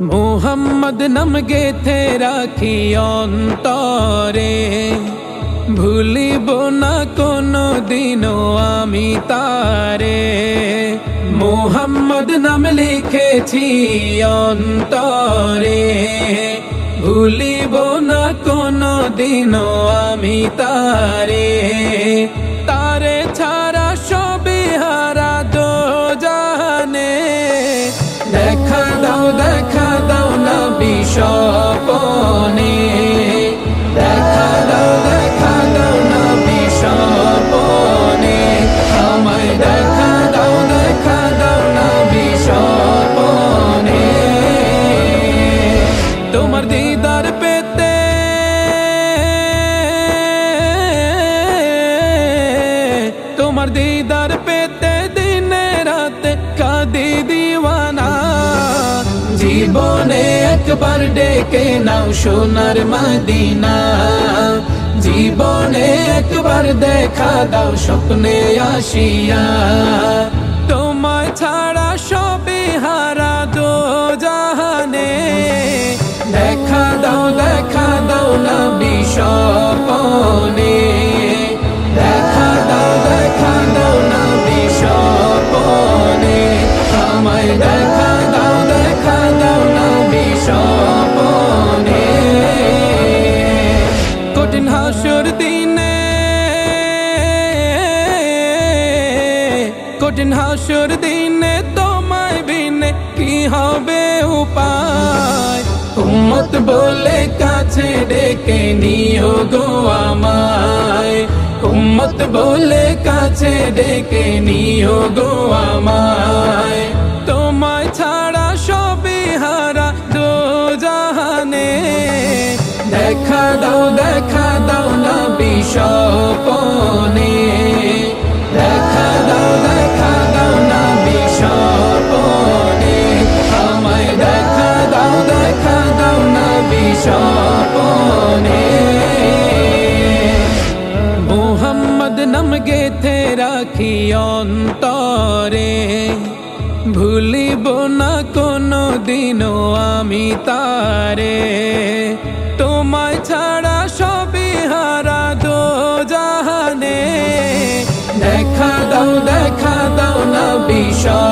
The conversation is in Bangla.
মোহাম্মদ নাম গেথে রাখি অন্তরে? ভুলিব না কোনো দিনও আমি তারে। মোহাম্মদ নাম লিখেছি অন্তরে। ভুলিব না কোনো দিনও আমি তারে। জীবনে একবার ডেকে নাও সোনার মদিনা। জীবনে একবার দেখা দাও স্বপ্নে আসিয়া। তোমায় ছাড়া সবে হারা দো জাহানে দেখা দাও, দেখা হাসুর দিনে কঠিন হাসুর দিনে তোমায় বিনে কি হবে উপায়? উম্মত বলে কাছে ডেকে নিও গো আমায়। বলে কাছে ডেকে নিও গো আমায়। তোমায় ছাড়া সবই হারা জাহানে দেখা দাও নাম গেথে রাখি অন্তরে ভুলিব না কোনো দিনও আমি তারে তোমায় ছাড়া সবই হারা দো জাহানে দেখা দাও দেখা দাও না বিশপ